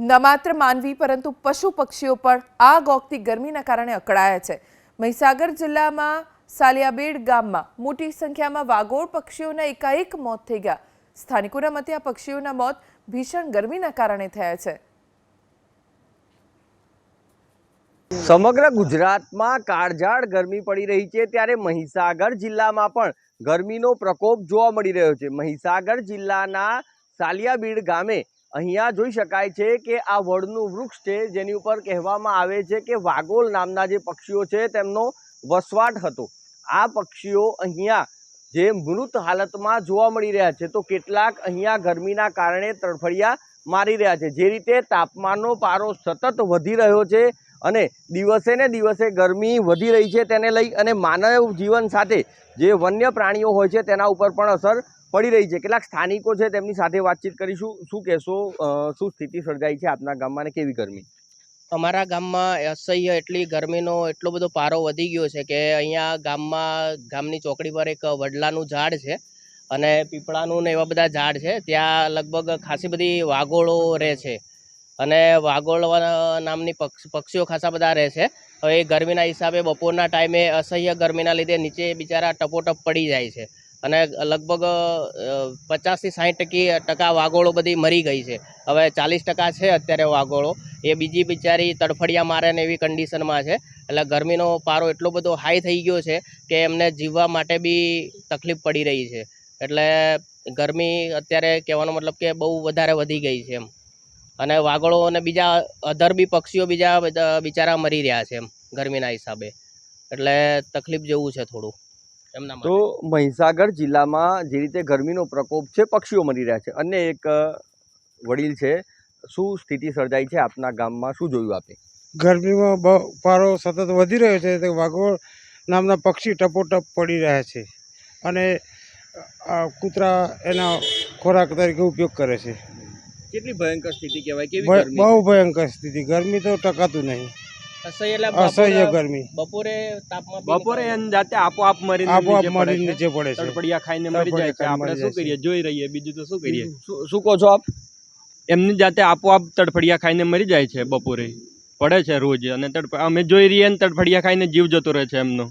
ન માત્ર માનવી, પરંતુ પશુ પક્ષીઓ પણ આગ ઓગતી ગરમીના કારણે અકળાયા છે. મહીસાગર જિલ્લામાં સાલિયાબેડ ગામમાં મોટી સંખ્યામાં વાગોળ પક્ષીઓના એકાએક મોત થઈ ગયા. સ્થાનિકોના મતે આ પક્ષીઓના મોત ભીષણ ગરમીના કારણે થયા છે. સમગ્ર ગુજરાતમાં કાળઝાળ ગરમી પડી રહી છે ત્યારે મહીસાગર જિલ્લામાં પણ ગરમીનો પ્રકોપ જોવા મળી રહ્યો છે. મહીસાગર જિલ્લાના સાલિયાબીડ ગામે અહીંયા જોઈ શકાય છે કે આ વડનું વૃક્ષ છે, જેની ઉપર કહેવામાં આવે છે કે વાગોલ નામના જે પક્ષીઓ છે, તેમનો વસવાટ હતો. આ પક્ષીઓ અહીંયા જે મૃત હાલતમાં જોવા મળી રહ્યા છે, તો કેટલાક અહીંયા ગરમીના કારણે તડફડિયા મારી રહ્યા છે. જે રીતે તાપમાનનો પારો સતત વધી રહ્યો છે અને દિવસે ને દિવસે ગરમી વધી રહી છે, તેને લઈ અને માનવ જીવન સાથે જે વન્ય પ્રાણીઓ હોય છે, તેના ઉપર પણ અસર પડી રહી છે. કેટલાક સ્થાનિકો છે તેમની સાથે વાતચીત કરીશું. શું કહેશો? શું સ્થિતિ સર્જાઈ છે આપના ગામમાં અને કેવી ગરમી? અમારા ગામમાં અસહ્ય એટલી ગરમીનો એટલો બધો પારો વધી ગયો છે કે અહીંયા ગામમાં, ગામની ચોકડી પર એક વડલાનું ઝાડ છે અને પીપળાનું ને એવા બધા ઝાડ છે. ત્યાં લગભગ ખાસી બધી વાગોળો રહે છે અને વાગોળ નામની પક્ષ, પક્ષીઓ ખાસા બધા રહે છે. હવે ગરમીના હિસાબે બપોરના ટાઈમે અસહ્ય ગરમીના લીધે નીચે બિચારા ટપોટપ પડી જાય છે. અને લગભગ પચાસથી સાઠ ટકી ટકા વાગોળો બધી મરી ગઈ છે. હવે ચાલીસ ટકા છે અત્યારે વાગોળો. એ બીજી બિચારી તડફડિયા મારે ને એવી કન્ડિશનમાં છે. એટલે ગરમીનો પારો એટલો બધો હાઈ થઈ ગયો છે કે એમને જીવવા માટે બી તકલીફ પડી રહી છે. એટલે ગરમી અત્યારે કહેવાનો મતલબ કે બહુ વધારે વધી ગઈ છે એમ. અને વાગોળો અને બીજા અધર બી પક્ષીઓ બીજા બિચારા મરી રહ્યા છે એમ ગરમીના હિસાબે. એટલે તકલીફ જેવું છે થોડું. તો મહીસાગર જિલ્લામાં જે રીતે ગરમીનો પ્રકોપ છે પક્ષીઓ મરી રહ્યા છે. અન્ય એક વડીલ છે શું સ્થિતિ સર્જાઈ છે આપના ગામમાં? શું જોયું આપે? ગરમીમાં બહુ પારો સતત વધી રહ્યો છે તો વાઘોળ નામના પક્ષી ટપોટપ પડી રહ્યા છે. અને આ કૂતરા એના ખોરાક તરીકે ઉપયોગ કરે છે. કેટલી ભયંકર સ્થિતિ કહેવાય? કેવી બહુ ભયંકર સ્થિતિ. ગરમી તો ટકાતું નહીં. અસહ્ય બપોરે- ગરમી. બપોરે તાપમાં બપોરે જાતે આપોઆપ મરીને આપોઆપ નીચે પડે છે. પડે છે. તડપડિયા ખાઈને મરી જાય છે. આપણે શું કરીએ? જોઈ રહીએ. બીજું તો શું કરીએ? શું શું કહો છો આપ? એમની જાતે આપોઆપ તડફડિયા ખાઈને મરી જાય છે બપોરે. પડે છે રોજ અને તડપ અમે જોઈ રહીએ ને તડફડિયા ખાઈને જીવ જતો રહે છે એમનો.